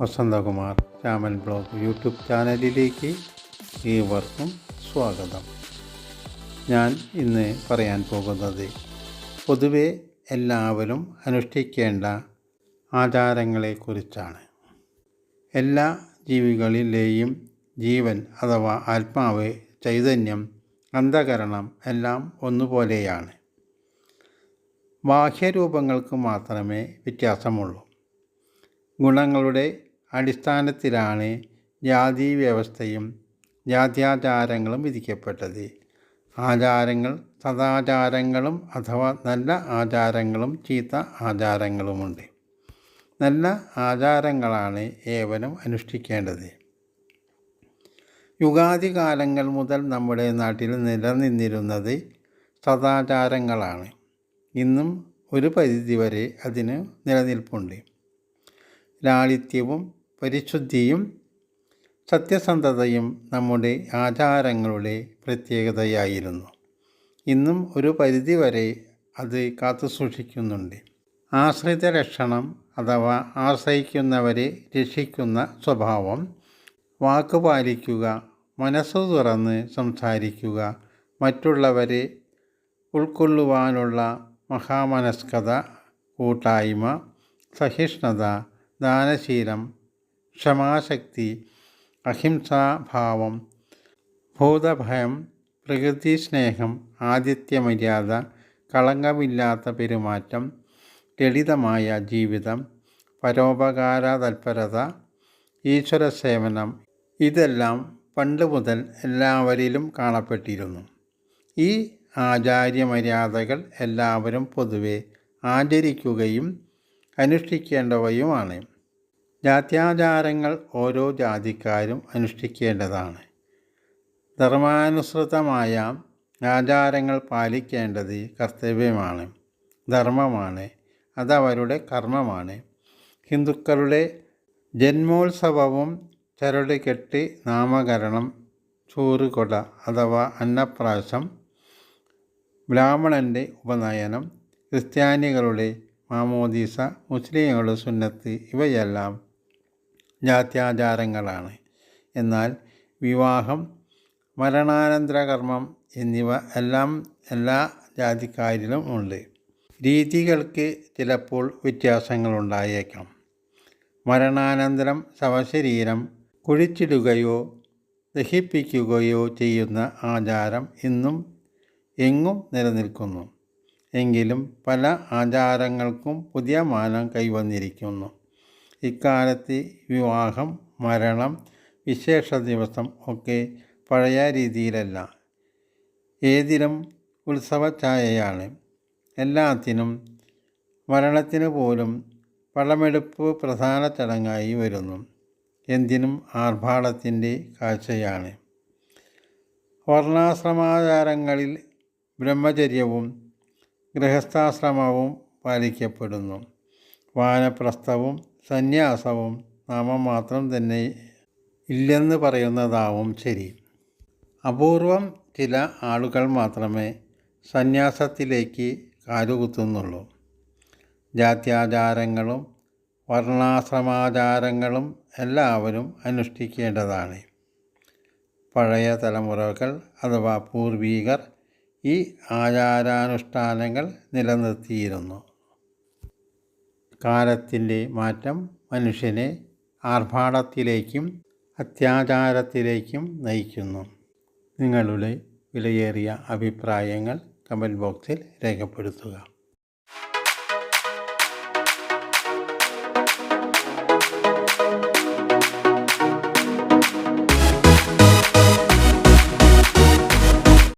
Vasanthakumar Chaman blog YouTube ചാനലിലേക്ക് ഏവർക്കും സ്വാഗതം. ഞാൻ ഇന്ന് പറയാൻ പോകുന്നത് പൊതുവെ എല്ലാവരും അനുഷ്ഠിക്കേണ്ട ആചാരങ്ങളെക്കുറിച്ചാണ്. എല്ലാ ജീവികളിലെയും ജീവൻ അഥവാ ആത്മാവ് ചൈതന്യം അന്ധകരണം എല്ലാം ഒന്നുപോലെയാണ്. ബാഹ്യരൂപങ്ങൾക്ക് മാത്രമേ വ്യത്യാസമുള്ളൂ. ഗുണങ്ങളുടെ അടിസ്ഥാനത്തിലാണ് ജാതി വ്യവസ്ഥയും ജാത്യാചാരങ്ങളും വിധിക്കപ്പെട്ടത്. ആചാരങ്ങൾ സദാചാരങ്ങളും അഥവാ നല്ല ആചാരങ്ങളും ചീത്ത ആചാരങ്ങളുമുണ്ട്. നല്ല ആചാരങ്ങളാണ് ഏവനും അനുഷ്ഠിക്കേണ്ടത്. യുഗാദി കാലങ്ങൾ മുതൽ നമ്മുടെ നാട്ടിൽ നിലനിന്നിരുന്നത് സദാചാരങ്ങളാണ്. ഇന്നും ഒരു പരിധിവരെ അതിന് നിലനിൽപ്പുണ്ട്. ലാളിത്യവും പരിശുദ്ധിയും സത്യസന്ധതയും നമ്മുടെ ആചാരങ്ങളുടെ പ്രത്യേകതയായിരുന്നു. ഇന്നും ഒരു പരിധിവരെ അത് കാത്തുസൂക്ഷിക്കുന്നുണ്ട്. ആശ്രിത ലക്ഷണം അഥവാ ആശ്രയിക്കുന്നവരെ രക്ഷിക്കുന്ന സ്വഭാവം വാക്ക് പാലിക്കുക മനസ്സ് തുറന്ന് സംസാരിക്കുക മറ്റുള്ളവരെ ഉൾക്കൊള്ളുവാനുള്ള മഹാമനസ്കത കൂട്ടായ്മ സഹിഷ്ണുത ദാനശീലം ക്ഷമാശക്തി അഹിംസാഭാവം ഭൂതഭയം പ്രകൃതി സ്നേഹം ആതിഥ്യമര്യാദ കളങ്കമില്ലാത്ത പെരുമാറ്റം ലളിതമായ ജീവിതം പരോപകാര തൽപരത ഈശ്വര സേവനം ഇതെല്ലാം പണ്ട് മുതൽ എല്ലാവരിലും കാണപ്പെട്ടിരുന്നു. ഈ ആചാര്യമര്യാദകൾ എല്ലാവരും പൊതുവെ ആചരിക്കുകയും അനുഷ്ഠിക്കേണ്ടവയുമാണ്. ജാത്യാചാരങ്ങൾ ഓരോ ജാതിക്കാരും അനുഷ്ഠിക്കേണ്ടതാണ്. ധർമാനുസൃതമായ ആചാരങ്ങൾ പാലിക്കേണ്ടത് കർത്തവ്യമാണ് ധർമ്മമാണ് അതവരുടെ കർമ്മമാണ്. ഹിന്ദുക്കളുടെ ജന്മോത്സവവും ചരടുകെട്ട് നാമകരണം ചോറുകൊട അഥവാ അന്നപ്രാശം ബ്രാഹ്മണന്റെ ഉപനയനം ക്രിസ്ത്യാനികളുടെ മാമോദീസ മുസ്ലിങ്ങളുടെ സുന്നത്ത് ഇവയെല്ലാം ജാത്യാചാരങ്ങളാണ്. എന്നാൽ വിവാഹം മരണാനന്തര കർമ്മം എന്നിവ എല്ലാം എല്ലാ ജാതിക്കാരിലും ഉണ്ട്. രീതികൾക്ക് ചിലപ്പോൾ വ്യത്യാസങ്ങളുണ്ടായേക്കാം. മരണാനന്തരം ശവശരീരം കുഴിച്ചിടുകയോ ദഹിപ്പിക്കുകയോ ചെയ്യുന്ന ആചാരം ഇന്നും എങ്ങും നിലനിൽക്കുന്നു. എങ്കിലും പല ആചാരങ്ങൾക്കും പുതിയ മാനം കൈവന്നിരിക്കുന്നു. ഇക്കാലത്ത് വിവാഹം മരണം വിശേഷ ദിവസം ഒക്കെ പഴയ രീതിയിലല്ല. ഏതിനും ഉത്സവഛായയാണ്. എല്ലാത്തിനും മരണത്തിന് പോലും പടമെടുപ്പ് പ്രധാന ചടങ്ങായി വരുന്നു. എന്തിനും ആർഭാടത്തിന്റെ കാഴ്ചയാണ്. വർണാശ്രമാചാരങ്ങളിൽ ബ്രഹ്മചര്യവും ഗൃഹസ്ഥാശ്രമവും പാലിക്കപ്പെടുന്നു. വാനപ്രസ്ഥവും സന്യാസവും നാമം മാത്രം തന്നെ ഇല്ലെന്ന് പറയുന്നതാവും ശരി. അപൂർവം ചില ആളുകൾ മാത്രമേ സന്യാസത്തിലേക്ക് കാലുകുത്തുന്നുള്ളൂ. ജാത്യാചാരങ്ങളും വർണാശ്രമാചാരങ്ങളും എല്ലാവരും അനുഷ്ഠിക്കേണ്ടതാണ്. പഴയ തലമുറകൾ അഥവാ പൂർവീകർ ഈ ആചാരാനുഷ്ഠാനങ്ങൾ നിലനിർത്തിയിരുന്നു. കാലത്തിന്റെ മാറ്റം മനുഷ്യനെ ആർഭാടത്തിലേക്കും അത്യാചാരത്തിലേക്കും നയിക്കുന്നു. നിങ്ങളുടെ വിലയേറിയ അഭിപ്രായങ്ങൾ കമന്റ് ബോക്സിൽ രേഖപ്പെടുത്തുക.